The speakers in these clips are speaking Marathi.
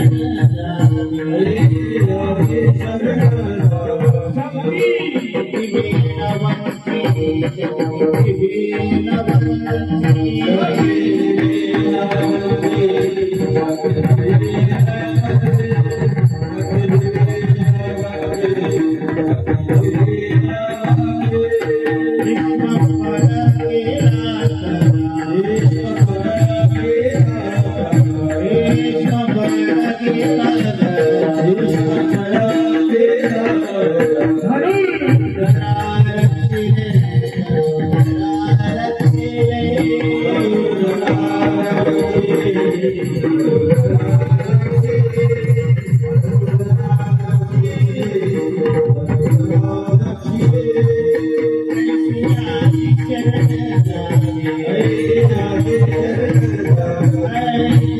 Yeah.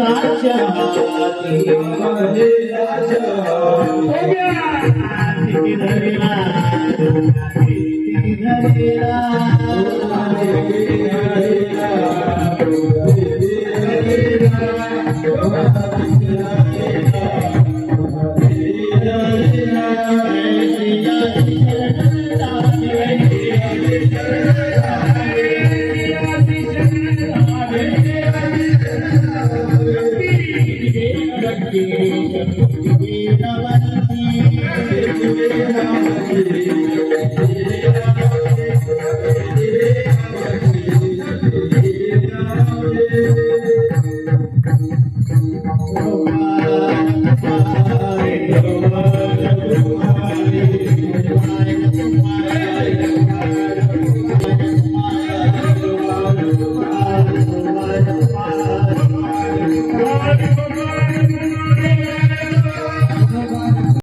Yeah. Senhor.